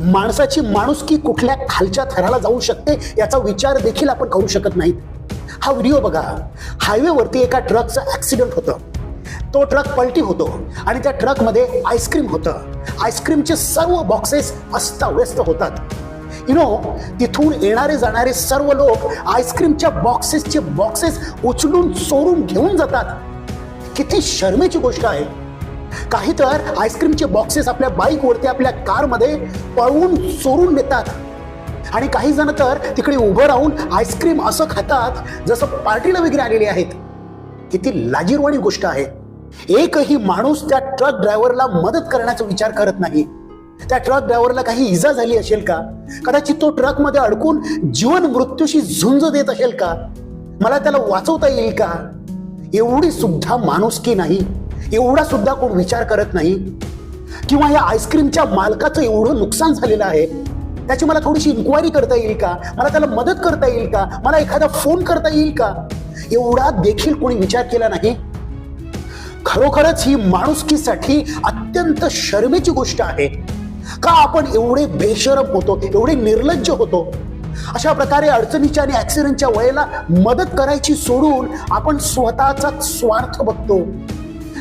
माणसाची माणुसकी कुठल्या खालच्या थराला जाऊ शकते याचा विचार देखील आपण करू शकत नाहीत. हा व्हिडिओ बघा. हायवेवरती एका ट्रकचं ऍक्सिडेंट होतं. तो ट्रक पलटी होतो आणि त्या ट्रकमध्ये आईस्क्रीम होतं. आईस्क्रीमचे सर्व बॉक्सेस अस्ताव्यस्त होतात. यु नो तिथून येणारे जाणारे सर्व लोक आईस्क्रीमच्या बॉक्सेसचे बॉक्सेस उचलून चोरून घेऊन जातात. किती शर्मेची गोष्ट आहे. काही तर आईस्क्रीमचे बॉक्सेस आपल्या बाईकवरती आपल्या कारमध्ये पळवून चोरून नेतात. आणि काही जण तर तिकडे उभं राहून आईस्क्रीम असं खातात जसं पार्टीला वगैरे आलेले आहेत. किती लाजीरवाणी गोष्ट आहे. एकही माणूस त्या ट्रक ड्रायव्हरला मदत करण्याचा विचार करत नाही. त्या ट्रक ड्रायव्हरला काही इजा झाली असेल का? कदाचित तो ट्रकमध्ये अडकून जीवन मृत्यूशी झुंज देत असेल का? मला त्याला वाचवता येईल का? एवढी सुद्धा माणुसकी नाही. एवढा सुद्धा कोण विचार करत नाही? किंवा या आईस्क्रीमच्या मालकाचं एवढं नुकसान झालेलं आहे? त्याची मला थोडीशी इन्क्वायरी करता येईल का? मला त्याला मदत करता येईल का? मला एखादा फोन करता येईल का? एवढा देखील कोणी विचार केला नाही? खरोखरच ही माणुसकीसाठी अत्यंत शर्मेची गोष्ट आहे. का आपण एवढे बेशरम होतो एवढे निर्लज्ज होतो? अशा प्रकारे अडचणीच्या आणि ऍक्सिडेंटच्या वेळेला मदत करायची सोडून आपण स्वतःचा स्वार्थ बघतो.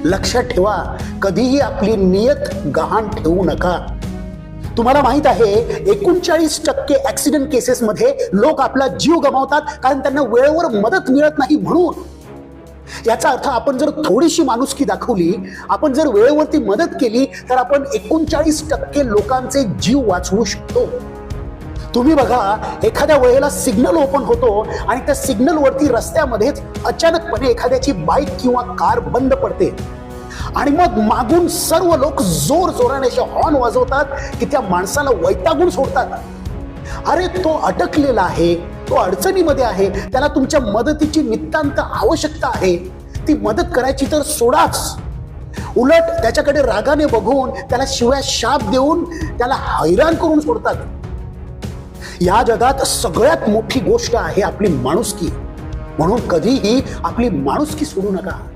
लक्षात ठेवा कधीही आपली नियत गहाण ठेवू नका. तुम्हाला माहीत आहे एकोणचाळीस टक्के ऍक्सिडेंट केसेसमध्ये लोक आपला जीव गमावतात कारण त्यांना वेळेवर मदत मिळत नाही म्हणून. याचा अर्थ आपण जर थोडीशी माणुसकी दाखवली आपण जर वेळेवरती मदत केली तर आपण एकोणचाळीस टक्के लोकांचे जीव वाचवू शकतो. तुम्ही बघा एखाद्या वेळेला सिग्नल ओपन होतो आणि त्या सिग्नल वरती रस्त्यामध्येच अचानकपणे एखाद्याची बाईक किंवा कार बंद पडते. आणि मग मागून सर्व लोक जोर जोराने असे हॉर्न वाजवतात की त्या माणसाला वैतागून सोडतात. अरे तो अटकलेला आहे तो अडचणीमध्ये आहे त्याला तुमच्या मदतीची नितांत आवश्यकता आहे. ती मदत करायची तर सोडाच. उलट त्याच्याकडे रागाने बघून त्याला शिव्या शाप देऊन त्याला हैराण करून सोडतात. या जगात सगळ्यात मोठी गोष्ट आहे आपली माणुसकी. म्हणून कधीही आपली माणुसकी सोडू नका.